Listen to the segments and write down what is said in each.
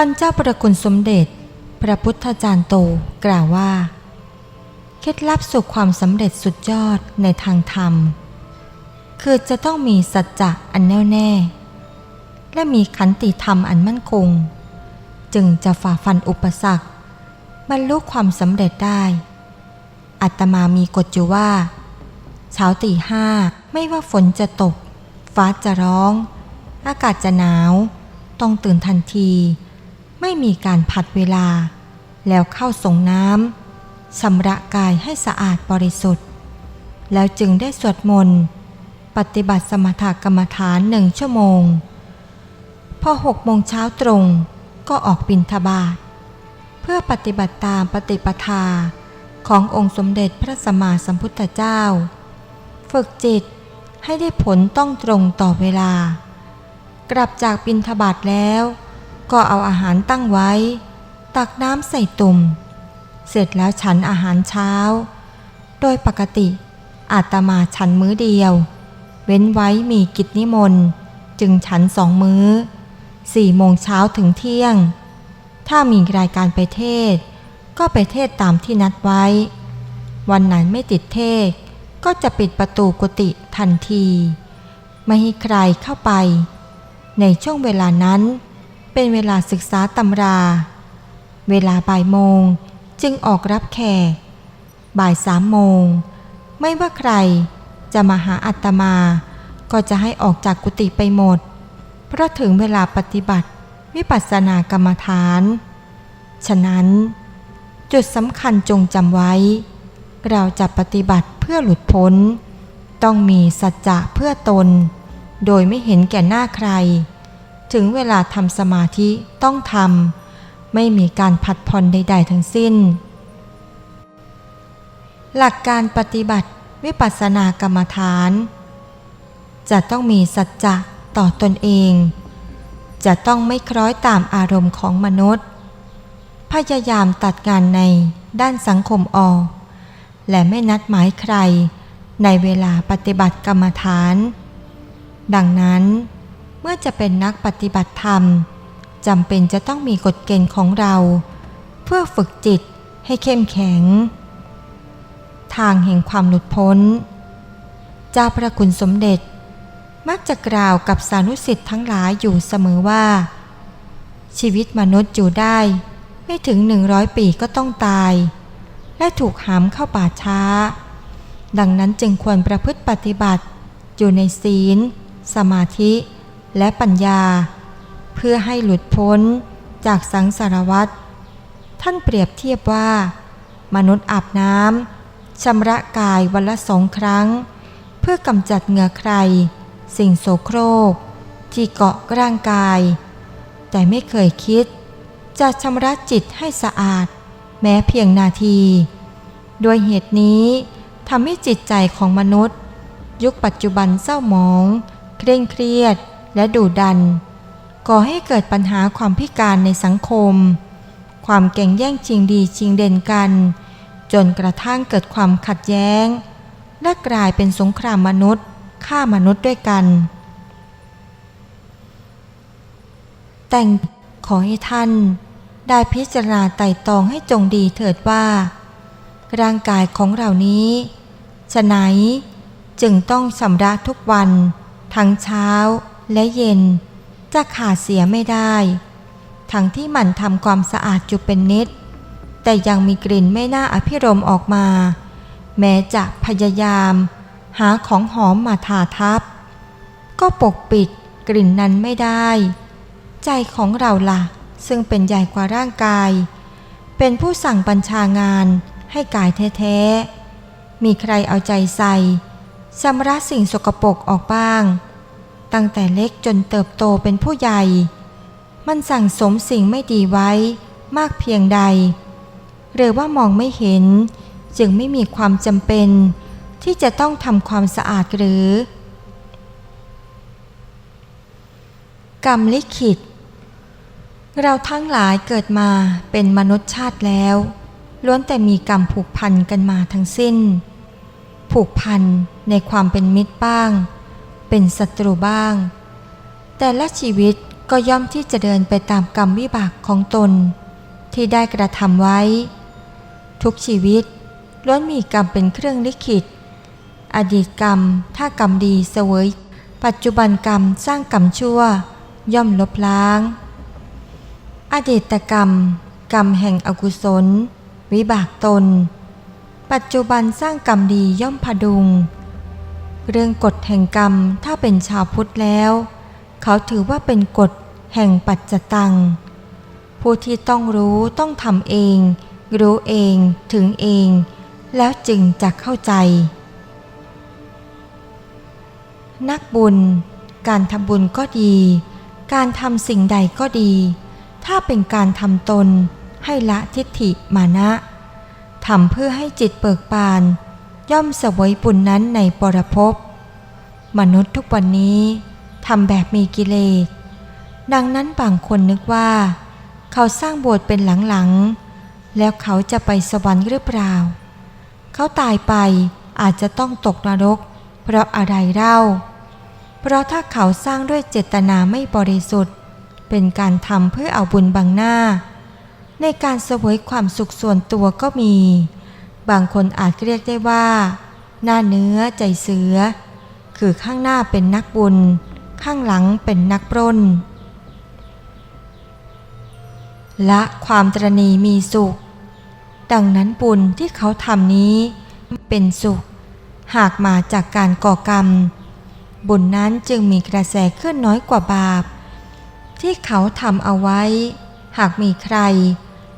ท่านเจ้าประคุณสมเด็จ พระพุทธจารย์โตกล่าวว่า เคล็ดลับสู่ความสำเร็จสุดยอดในทางธรรม คือจะต้องมีสัจจะอันแน่วแน่ และมีขันติธรรมอันมั่นคง จึงจะฝ่าฟันอุปสรรคบรรลุความสำเร็จได้ อัตมามีกฎอยู่ว่า เช้าตีห้าไม่ว่าฝนจะตก ฟ้าจะร้อง อากาศจะหนาว ต้องตื่นทันที ไม่มีการผัดเวลา แล้วเข้าส่งน้ำชำระกายให้สะอาดบริสุทธิ์ แล้วจึงได้สวดมนต์ ปฏิบัติสมถกรรมฐานหนึ่งชั่วโมง พอหกโมงเช้าตรงก็ออกบินทบาทเพื่อปฏิบัติตามปฏิปทาขององค์สมเด็จพระสัมมาสัมพุทธเจ้า ฝึกจิตให้ได้ผลต้องตรงต่อเวลา กลับจากบินทบาทแล้ว ก็เอาอาหารตั้งไว้ ตักน้ำใส่ตุ่ม เสร็จแล้วฉันอาหารเช้า โดยปกติอาตมาฉันมื้อเดียว เว้นไว้มีกิจนิมนต์ จึงฉันสองมื้อสี่โมงเช้าถึงเที่ยง ถ้ามีรายการไปเทศ ก็ไปเทศตามที่นัดไว้ วันไหนไม่ติดเทศ ก็จะปิดประตูกุฏิทันที ไม่ให้ใครเข้าไป ในช่วงเวลานั้น เป็นเวลาศึกษาตำรา เวลาบ่ายโมงจึงออกรับแขก บ่ายสามโมง ไม่ว่าใครจะมาหาอัตมา ก็จะให้ออกจากกุฏิไปหมด เพราะถึงเวลาปฏิบัติวิปัสสนากรรมฐาน ฉะนั้น จุดสำคัญจงจำไว้ เราจะปฏิบัติเพื่อหลุดพ้น ต้องมีสัจจะเพื่อตน โดยไม่เห็นแก่หน้าใคร ถึงเวลาทำสมาธิต้องทำไม่มีการผัดผ่อนใด ๆ ทั้งสิ้น หลักการปฏิบัติวิปัสสนากรรมฐาน จะต้องมีสัจจะต่อตนเอง จะต้องไม่คล้อยตามอารมณ์ของมนุษย์ พยายามตัดงานในด้านสังคมออก และไม่นัดหมายใครในเวลาปฏิบัติกรรมฐาน ดังนั้น เมื่อจะเป็นนักปฏิบัติธรรมจำเป็นจะต้องมีกฎเกณฑ์ของเรา เพื่อฝึกจิตให้เข้มแข็ง ทางแห่งความหลุดพ้น เจ้าพระคุณสมเด็จ มักจะกล่าวกับสานุสิทธิ์ทั้งหลายอยู่เสมอว่า ชีวิตมนุษย์อยู่ได้ ไม่ถึงหนึ่งร้อยปีก็ต้องตาย และถูกหามเข้าป่าช้า ดังนั้นจึงควรประพฤติปฏิบัติอยู่ในศีล สมาธิ และปัญญา เพื่อให้หลุดพ้นจากสังสารวัฏท่านเปรียบเทียบว่า มนุษย์อาบน้ำชำระกายวันละสองครั้ง เพื่อกำจัดเหงื่อใคร สิ่งโสโครก ที่เกาะร่างกาย แต่ไม่เคยคิด จะชำระจิตให้สะอาด แม้เพียงนาที โดยเหตุนี้ทำให้จิตใจของมนุษย์ ยุคปัจจุบันเศร้าหมอง เคร่งเครียด และดุดัน ก่อให้เกิดปัญหาความพิการในสังคม ความแก่งแย่งชิงดีชิงเด่นกัน จนกระทั่งเกิดความขัดแย้ง และกลายเป็นสงครามมนุษย์ฆ่ามนุษย์ด้วยกัน แต่งขอให้ท่านได้พิจารณาไต่ตองให้จงดีเถิดว่า ร่างกายของเรานี้ฉะไหนจึงต้องชำระทุกวัน ทั้งเช้า และเย็นจะขาดเสียไม่ได้ ทั้งที่หมันทำความสะอาดอยู่เป็นนิด แต่ยังมีกลิ่นไม่น่าอภิรมออกมา แม้จะพยายาม หาของหอมมาทาทับ ก็ปกปิดกลิ่นนั้นไม่ได้ ใจของเราล่ะ ซึ่งเป็นใหญ่กว่าร่างกาย เป็นผู้สั่งบัญชางานให้กายแท้ๆ มีใครเอาใจใส่ชำระสิ่งสกปรกออกบ้าง ตั้งแต่เล็กจนเติบโตเป็นผู้ใหญ่ มันสั่งสมสิ่งไม่ดีไว้มากเพียงใด หรือว่ามองไม่เห็น จึงไม่มีความจำเป็น ที่จะต้องทำความสะอาดหรือ กรรมลิขิต เราทั้งหลายเกิดมาเป็นมนุษย์ชาติแล้ว ล้วนแต่มีกรรมผูกพันกันมาทั้งสิ้น ผูกพันในความเป็นมิตรบ้าง เป็นศัตรูบ้าง แต่ละชีวิตก็ย่อมที่จะเดินไปตามกรรมวิบากของตน ที่ได้กระทำไว้ ทุกชีวิตล้วนมีกรรมเป็นเครื่องลิขิต อดีตกรรมถ้ากรรมดีเสวย ปัจจุบันกรรมสร้างกรรมชั่ว ย่อมลบล้าง อดีตกรรม กรรมแห่งอกุศล วิบากตน ปัจจุบันสร้างกรรมดีย่อมพดุง เรื่องกฎแห่งกรรมถ้าเป็นชาวพุทธแล้ว เขาถือว่าเป็นกฎแห่งปัจจตัง ผู้ที่ต้องรู้ต้องทำเอง รู้เองถึงเอง แล้วจึงจะเข้าใจ นักบุญ การทำบุญก็ดี การทำสิ่งใดก็ดี ถ้าเป็นการทำตนให้ละทิฏฐิมานะทำเพื่อให้จิตเบิกบาน ย่อมเสวยบุญนั้นในปรภพมนุษย์ทุกวันนี้ทำแบบมีกิเลส ดังนั้นบางคนนึกว่า เขาสร้างโบสถ์เป็นหลังๆ แล้วเขาจะไปสวรรค์หรือเปล่า เขาตายไปอาจจะต้องตกนรก เพราะอะไรเล่า เพราะถ้าเขาสร้างด้วยเจตนาไม่บริสุทธิ์ เป็นการทำเพื่อเอาบุญบังหน้า ในการเสวยความสุขส่วนตัวก็มี บางคนอาจเรียกได้ว่า หน้าเนื้อใจเสือ คือข้างหน้าเป็นนักบุญ ข้างหลังเป็นนักปล้น และความตรณีมีสุข ดังนั้นบุญที่เขาทำนี้ เป็นสุข หากมาจากการก่อกรรม บุญนั้นจึงมีกระแสขึ้นน้อยกว่าบาป ที่เขาทำเอาไว้ หากมีใคร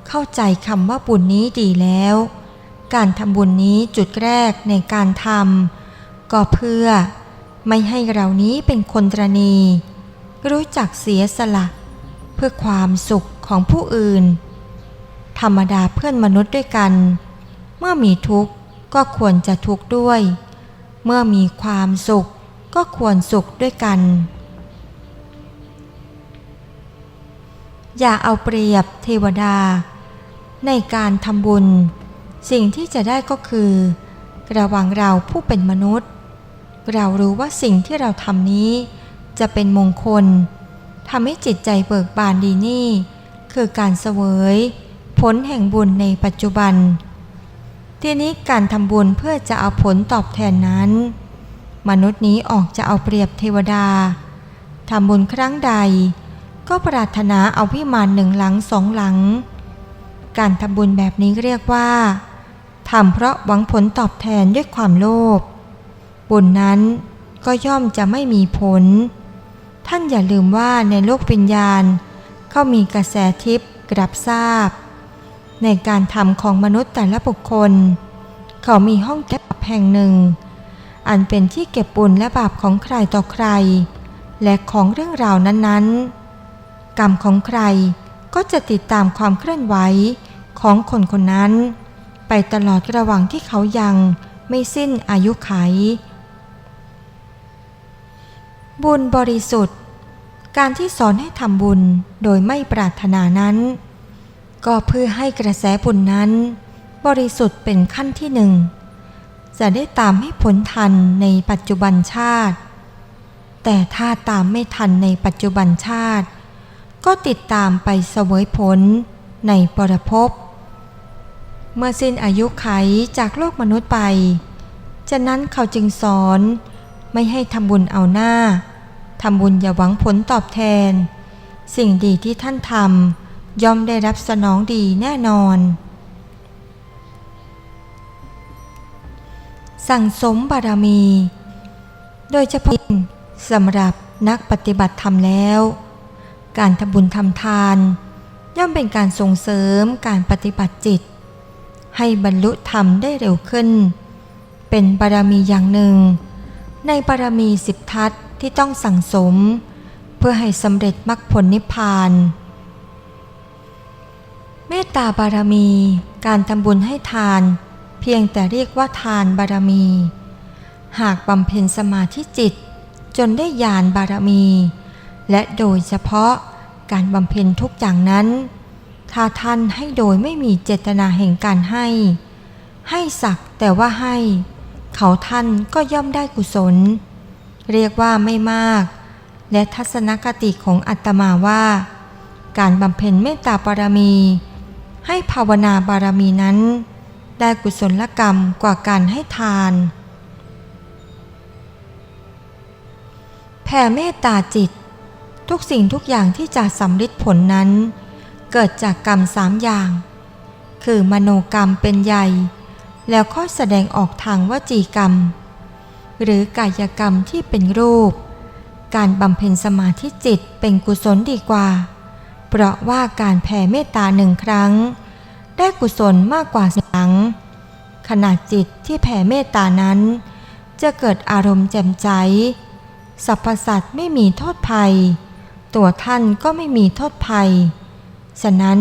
เข้าใจคำว่าบุญนี้ดีแล้ว การทำบุญนี้จุดแรกในการทำก็เพื่อไม่ให้เรานี้เป็นคนตรณี รู้จักเสียสละ เพื่อความสุขของผู้อื่น ธรรมดาเพื่อนมนุษย์ด้วยกัน เมื่อมีทุกข์ก็ควรจะทุกข์ด้วย เมื่อมีความสุขก็ควรสุขด้วยกัน อย่าเอาเปรียบเทวดา ในการทำบุญ สิ่งที่จะได้ก็คือ ระหว่างเราผู้เป็นมนุษย์ เรารู้ว่าสิ่งที่เราทำนี้ จะเป็นมงคลทำให้จิตใจเบิกบานดีนี่ คือการเสวยผลแห่งบุญในปัจจุบัน ทีนี้การทำบุญเพื่อจะเอาผลตอบแทนนั้น มนุษย์นี้ออกจะเอาเปรียบเทวดาทำบุญครั้งใด ก็ปรารถนาเอาพิมานหนึ่งหลังสองหลัง การทำบุญแบบนี้เรียกว่า ทำเพราะหวังผลตอบแทนด้วยความโลภบุญนั้นก็ย่อมจะไม่มีผล ท่านอย่าลืมว่าในโลกวิญญาณ เขามีกระแสทิพย์กรับทราบ ในการทำของมนุษย์แต่ละบุคคล เขามีห้องเก็บแห่งหนึ่ง อันเป็นที่เก็บบุญและบาปของใครต่อใคร และของเรื่องราวนั้นๆ กรรมของใครก็จะติดตามความเคลื่อนไหวของคนคนนั้น ไปตลอดระหว่างที่เขายังไม่สิ้นอายุไข บุญบริสุทธิ์ การที่สอนให้ทำบุญโดยไม่ปรารถนานั้น ก็เพื่อให้กระแสบุญนั้น บริสุทธิ์เป็นขั้นที่หนึ่ง จะได้ตามให้ผลทันในปัจจุบันชาติ แต่ถ้าตามไม่ทันในปัจจุบันชาติ ก็ติดตามไปเสวยผลในปรภพ เมื่อสิ้นอายุไขจากโลกมนุษย์ไป ฉะนั้นเขาจึงสอนไม่ให้ทำบุญเอาหน้า ทำบุญอย่าหวังผลตอบแทน สิ่งดีที่ท่านทำย่อมได้รับสนองดีแน่นอน สั่งสมบารมี โดยเฉพาะสำหรับนักปฏิบัติธรรมแล้ว การทำบุญทำทาน ย่อมเป็นการส่งเสริมการปฏิบัติจิต ให้บรรลุธรรมได้เร็วขึ้น เป็นบารมีอย่างหนึ่ง ในบารมีสิบทัศที่ต้องสั่งสม เพื่อให้สำเร็จมรรคผลนิพพาน เมตตาบารมีการทำบุญให้ทาน เพียงแต่เรียกว่าทานบารมี หากบำเพ็ญสมาธิจิต จนได้ญาณบารมี และโดยเฉพาะการบำเพ็ญทุกอย่างนั้น ถ้าท่านให้โดยไม่มีเจตนาแห่งการให้ ให้สักแต่ว่าให้ เขาท่านก็ย่อมได้กุศล เรียกว่าไม่มาก และทัศนคติของอัตมาว่า การบำเพ็ญเมตตาบารมี ให้ภาวนาบารมีนั้น ได้กุศลกรรมกว่าการให้ทานแผ่เมตตาจิต ทุกสิ่งทุกอย่างที่จะสำลิดผลนั้น เกิดจากกรรมสามอย่าง คือมโนกรรมเป็นใหญ่ แล้วค่อยแสดงออกทางวจีกรรม หรือกายกรรมที่เป็นรูป การบำเพ็ญสมาธิจิตเป็นกุศลดีกว่า เพราะว่าการแผ่เมตตาหนึ่งครั้ง ได้กุศลมากกว่าครั้งขณะจิตที่แผ่เมตตานั้น จะเกิดอารมณ์แจ่มใสสรรพสัตว์ไม่มีโทษภัย ตัวท่านก็ไม่มีโทษภัย ฉะนั้น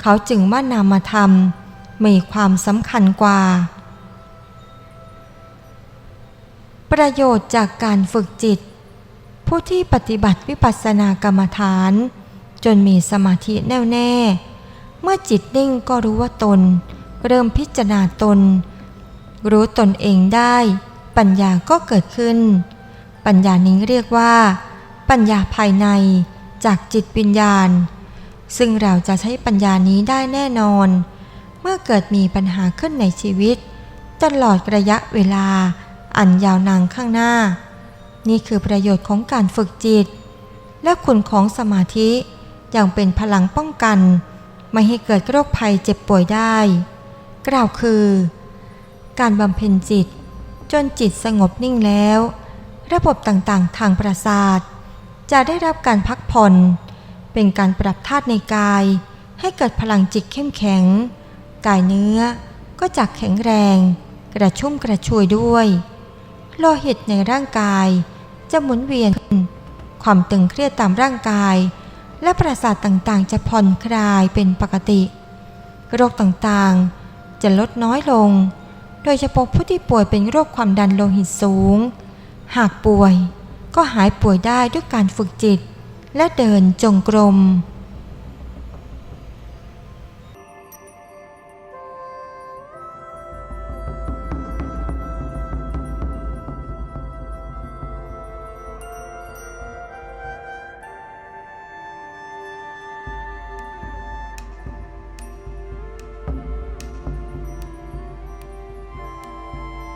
เขาจึงว่านามธรรมมีความสำคัญกว่า ประโยชน์จากการฝึกจิต ผู้ที่ปฏิบัติวิปัสสนากรรมฐาน จนมีสมาธิแน่วแน่ เมื่อจิตนิ่งก็รู้ว่าตน เริ่มพิจารณาตน รู้ตนเองได้ ปัญญาก็เกิดขึ้น ปัญญานี้เรียกว่า ปัญญาภายในจากจิตวิญญาณ ซึ่งเราจะใช้ปัญญานี้ได้แน่นอน เมื่อเกิดมีปัญหาขึ้นในชีวิต ตลอดระยะเวลา อันยาวนานข้างหน้า นี่คือประโยชน์ของการฝึกจิต และคุณของสมาธิยังเป็นพลังป้องกัน ไม่ให้เกิดโรคภัยเจ็บป่วยได้ กล่าวคือ การบำเพ็ญจิต จนจิตสงบนิ่งแล้ว ระบบต่างๆ ทางประสาท จะได้รับการพักผ่อน เป็นการปรับธาตุในกาย ให้เกิดพลังจิตเข้มแข็ง กายเนื้อก็จะแข็งแรง กระชุ่มกระชวยด้วย โลหิตในร่างกายจะหมุนเวียน ความตึงเครียดตามร่างกาย และประสาทต่างๆ จะผ่อนคลายเป็นปกติ โรคต่างๆ จะลดน้อยลง โดยเฉพาะผู้ที่ป่วยเป็นโรคความดันโลหิตสูง หากป่วยก็หายป่วยได้ด้วยการฝึกจิต และเดินจงกรม